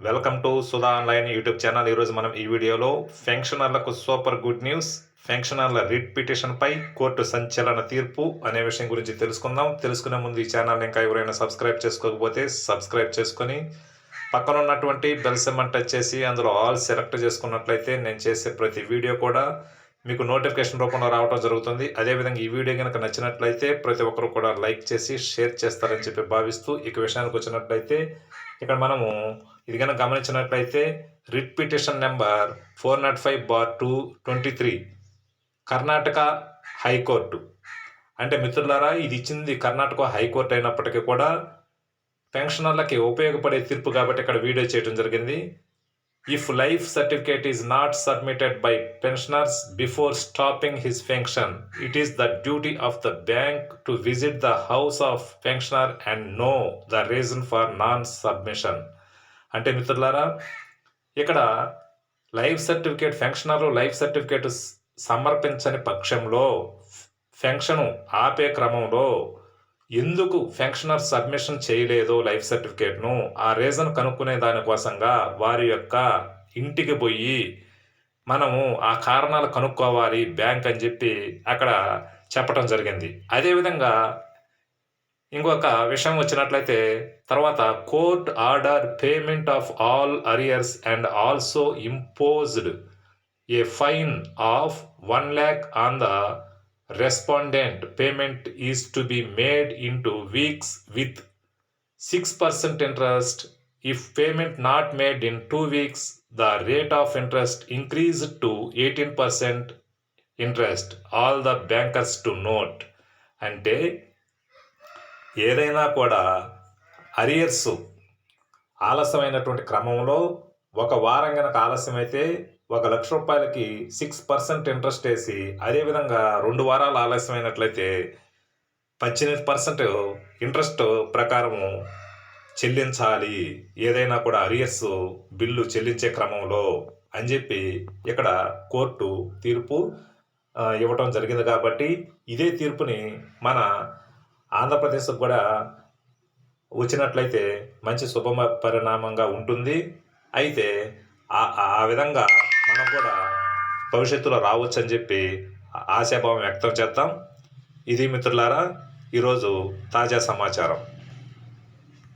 Welcome to Sudha online YouTube channel ఈరోజు మనం ఈ వీడియోలో ఫెంక్షనర్లకు సూపర్ గుడ్ న్యూస్ ఫెంక్షనర్ల రిట్ పిటిషన్పై కోర్టు సంచలన తీర్పు అనే విషయం గురించి తెలుసుకుందాం. తెలుసుకునే ముందు ఈ ఛానల్ ఇంకా ఎవరైనా సబ్స్క్రైబ్ చేసుకోకపోతే సబ్స్క్రైబ్ చేసుకొని పక్కన ఉన్నటువంటి బెల్ సిమ్మన్ టచ్ చేసి అందులో ఆల్ సెలెక్ట్ చేసుకున్నట్లయితే నేను చేసే ప్రతి వీడియో కూడా మీకు నోటిఫికేషన్ రూపంలో రావడం జరుగుతుంది. అదేవిధంగా ఈ వీడియో కనుక నచ్చినట్లయితే ప్రతి ఒక్కరు కూడా లైక్ చేసి షేర్ చేస్తారని చెప్పి భావిస్తూ ఇక విషయానికి వచ్చినట్లయితే ఇక్కడ మనము ఇది కనుక గమనించినట్లయితే writ petition number four not five bar two twenty three Karnataka high court. అంటే మిత్రులారా ఇది ఇచ్చింది కర్ణాటక హైకోర్టు అయినప్పటికీ కూడా పెన్షనర్లకి ఉపయోగపడే తీర్పు కాబట్టి ఇక్కడ వీడియో చేయడం జరిగింది. If life certificate is not submitted by pensioners before stopping his pension it is the duty of the bank to visit the house of pensioner and know the reason for non submission అంటే మిత్రులారా ఇక్కడ life certificate ఫెన్షనర్లు life certificate సమర్పించని పక్షంలో pension ఆపే క్రమంలో ఎందుకు ఫెన్షనర్ submission చేయలేదో లైఫ్ సర్టిఫికేట్ను ఆ రీజన్ కనుక్కునే దానికోసంగా వారి యొక్క ఇంటికి పోయి మనము ఆ కారణాలు కనుక్కోవాలి బ్యాంక్ అని చెప్పి అక్కడ చెప్పడం జరిగింది. అదేవిధంగా ఇంకొక విషయం వచ్చినట్లయితే తర్వాత court order payment of all arrears and also imposed a fine of one lakh on the respondent payment is to be made in two weeks with six percent interest if payment not made in two weeks the rate of interest increase to eighteen percent interest all the bankers to note అంటే ఏదైనా కూడా arrears ఆలస్యమైనటువంటి క్రమంలో ఒక వారం గనక ఆలస్యమైతే ఒక లక్ష రూపాయలకి six percent interest వేసి అదేవిధంగా రెండు వారాలు ఆలస్యమైనట్లయితే పద్దెనిమిది పర్సెంట్ ఇంట్రెస్ట్ ప్రకారము చెల్లించాలి. ఏదైనా కూడా అరియర్స్ బిల్లు చెల్లించే క్రమంలో అని చెప్పి ఇక్కడ కోర్టు తీర్పు ఇవ్వటం జరిగింది కాబట్టి ఇదే తీర్పుని మన ఆంధ్రప్రదేశ్కు కూడా వచ్చినట్లయితే మంచి శుభ పరిణామంగా ఉంటుంది. అయితే ఆ ఆ విధంగా మనం కూడా భవిష్యత్తులో రావచ్చు అని చెప్పి ఆశాభావం వ్యక్తం చేద్దాం. ఇది మిత్రులారా ఈరోజు తాజా సమాచారం.